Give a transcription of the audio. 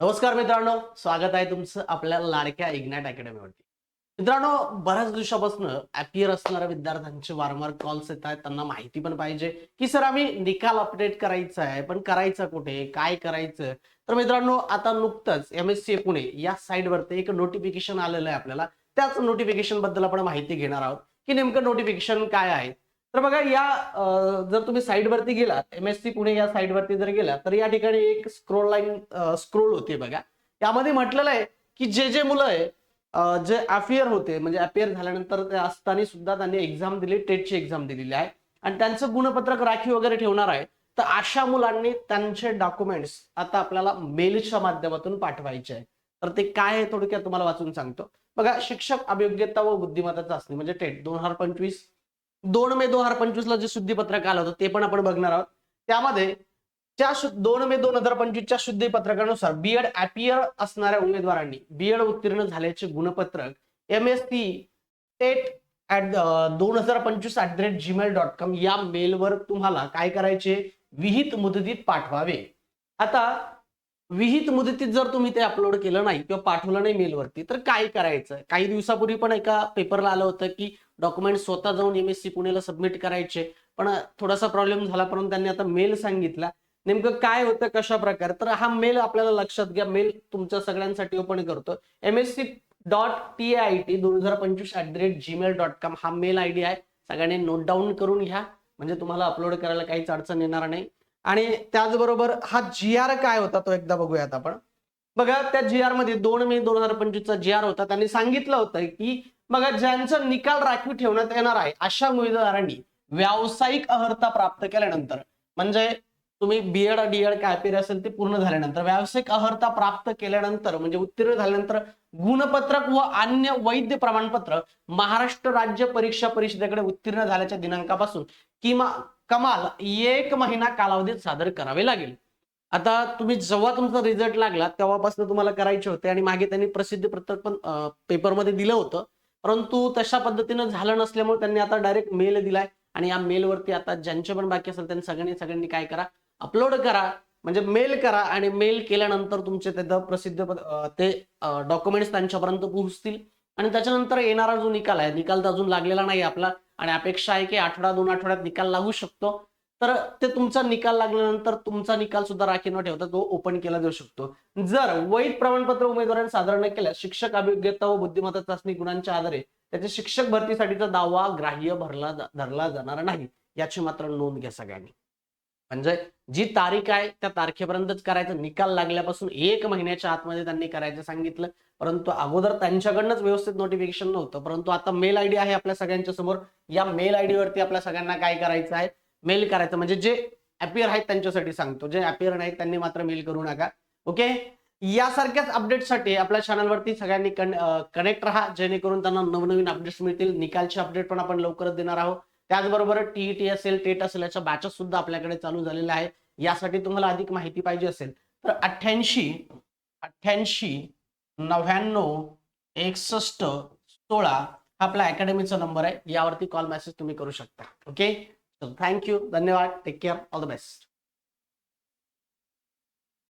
नमस्कार मित्रांनो स्वागत आहे तुमचं आपल्या लाडक्या इग्नॅट अकॅडमीवरती. मित्रांनो बऱ्याच दिवसापासून अपियर असणाऱ्या विद्यार्थ्यांचे वारंवार कॉल्स येत आहेत. त्यांना माहिती पण पाहिजे की सर आम्ही निकाल अपडेट करायचा आहे पण करायचा कुठे? काय करायचं? तर मित्रांनो आता नुकतंच एम एस सी पुणे या साईडवरती एक नोटिफिकेशन आलेलं आहे आपल्याला. त्याच नोटिफिकेशनबद्दल आपण माहिती घेणार आहोत की नेमकं नोटिफिकेशन काय आहे? तर बघा या जर तुम्ही साईडवरती गेलात एम एस सी पुणे या साईडवरती जर गेला तर या ठिकाणी एक स्क्रोल लाईन स्क्रोल होते बघा. यामध्ये म्हटलेलं आहे की जे जे मुलं आहे जे अफेअर होते म्हणजे अफेअर झाल्यानंतर असताना सुद्धा त्यांनी एक्झाम दिली टेटची एक्झाम दिलेली आहे. आणि त्यांचं गुणपत्रक राखीव वगैरे ठेवणार आहे. तर अशा मुलांनी त्यांचे डॉक्युमेंट्स आता आपल्याला मेलच्या माध्यमातून पाठवायचे आहे. तर ते काय आहे थोडक्यात तुम्हाला वाचून सांगतो. बघा शिक्षक अभियोग्यता व बुद्धिमत्ता चाचणी म्हणजे टेट दोन हजार पंचवीस दोन मे दोन हजार पंचवीस ला जे शुद्धीपत्रक आलं होतं ते पण आपण बघणार आहोत. त्यामध्ये त्या दोन मे दोन हजार पंचवीसच्या शुद्धीपत्रकानुसार बीएड अपियर असणाऱ्या उमेदवारांनी बीएड उत्तीर्ण झाल्याचे गुणपत्रक M S T TET at दोन हजार पंचवीस at the rate Gmail dot com या मेलवर तुम्हाला काय करायचे? विहित मुदतीत पाठवावे. आता विहित मुदतीत जर तुम्ही ते अपलोड केलं नाही किंवा पाठवलं नाही मेलवरती तर काय करायचं? काही दिवसापूर्वी पण एका पेपरला आलं होतं की डॉक्युमेंट स्वतः जाऊन एम एस सी पुणेला सबमिट करायचे. पण थोडासा प्रॉब्लेम झाला परंतु त्यांनी आता मेल सांगितला. नेमकं काय होतं कशा प्रकारे? तर हा मेल आपल्याला लक्षात घ्या. मेल तुमच्या सगळ्यांसाठी ओपन करतो. M S C dot T I T दोन हजार पंचवीस at the rate Gmail dot com हा मेल आय डी आहे. सगळ्यांनी नोट डाऊन करून घ्या. म्हणजे तुम्हाला अपलोड करायला काहीच अडचण येणार नाही. आणि त्याचबरोबर हा जी आर काय होता तो एकदा बघूयात आपण. बघा त्या जी आरमध्ये दोन मे दोन हजार पंचवीसचा जी आर होता. त्यांनी सांगितलं होतं की बघा ज्यांचा निकाल राखीव ठेवण्यात येणार आहे अशा उमेदवारांनी व्यावसायिक अर्हता प्राप्त केल्यानंतर म्हणजे तुम्ही बीएड डीएड काय पेर असेल ते पूर्ण झाल्यानंतर व्यावसायिक अर्हता प्राप्त केल्यानंतर म्हणजे उत्तीर्ण झाल्यानंतर गुणपत्रक व अन्य वैध प्रमाणपत्र महाराष्ट्र राज्य परीक्षा परिषदेकडे उत्तीर्ण झाल्याच्या दिनांकापासून किमा कमाल एक महिना कालावधीत सादर करावे लागेल. आता तुम्ही जेव्हा तुमचा रिझल्ट लागला तेव्हापासून तुम्हाला करायचे होते आणि मागे त्यांनी प्रसिद्धी पत्रक पण पेपरमध्ये दिलं होतं. परंतु तशा पद्धतीनं झालं नसल्यामुळे त्यांनी आता डायरेक्ट मेल दिलाय. आणि या मेलवरती आता ज्यांचे पण बाकी असेल त्यांनी सगळ्यांनी सगळ्यांनी काय करा? अपलोड करा. म्हणजे मेल करा आणि मेल केल्यानंतर तुमचे ते प्रसिद्ध ते डॉक्युमेंट्स त्यांच्यापर्यंत पोहोचतील. आणि त्याच्यानंतर येणारा जो निकाल आहे निकाल तर अजून लागलेला नाही आपला. आणि अपेक्षा आहे की आठवडा दोन आठवड्यात निकाल लागू शकतो. तर ते तुमचा निकाल लागल्यानंतर तुमचा निकाल सुद्धा राखी न ठेवता तो ओपन केला जाऊ शकतो. जर वैध प्रमाणपत्र उमेदवारांनी सादर न केल्यास शिक्षक अभियोग्यता व बुद्धिमत्ता चाचणी गुणांच्या आधारे त्याच्या शिक्षक भरतीसाठीचा दावा ग्राह्य भरला धरला जाणार नाही. याची मात्र नोंद घ्या सगळ्यांनी. म्हणजे जी तारीख आहे त्या तारखेपर्यंतच करायचं निकाल लागल्यापासून एक महिन्याच्या आतमध्ये त्यांनी करायचं सांगितलं. परंतु अगोदर त्यांच्याकडनंच व्यवस्थित नोटिफिकेशन नव्हतं. परंतु आता मेल आयडी आहे आपल्या सगळ्यांच्या समोर. या मेल आयडी वरती आपल्या सगळ्यांना काय करायचं आहे? मेल करायचं. म्हणजे जे अपियर आहेत त्यांच्यासाठी सांगतो. जे अपियर नाहीत त्यांनी मात्र मेल करू नका. ओके? यासारख्याच अपडेटसाठी आपल्या चॅनलवरती सगळ्यांनी कनेक्ट राहा. जेणेकरून त्यांना नवनवीन अपडेट्स मिळतील. निकालचे अपडेट पण आपण लवकरच देणार आहोत. त्याचबरोबर टीईटी असेल टेट असेल याच्या बॅचेस सुद्धा आपल्याकडे चालू झालेल्या आहे यासाठी तुम्हाला अधिक माहिती पाहिजे असेल तर अठ्ठ्याऐंशी अठ्ठ्याऐंशी नव्याण्णव एकसष्ट सोळा हा आपला अकॅडमीचा नंबर आहे. यावरती कॉल मेसेज तुम्ही करू शकता. Okay? So thank you. Dhanyawad. Take care. All the best.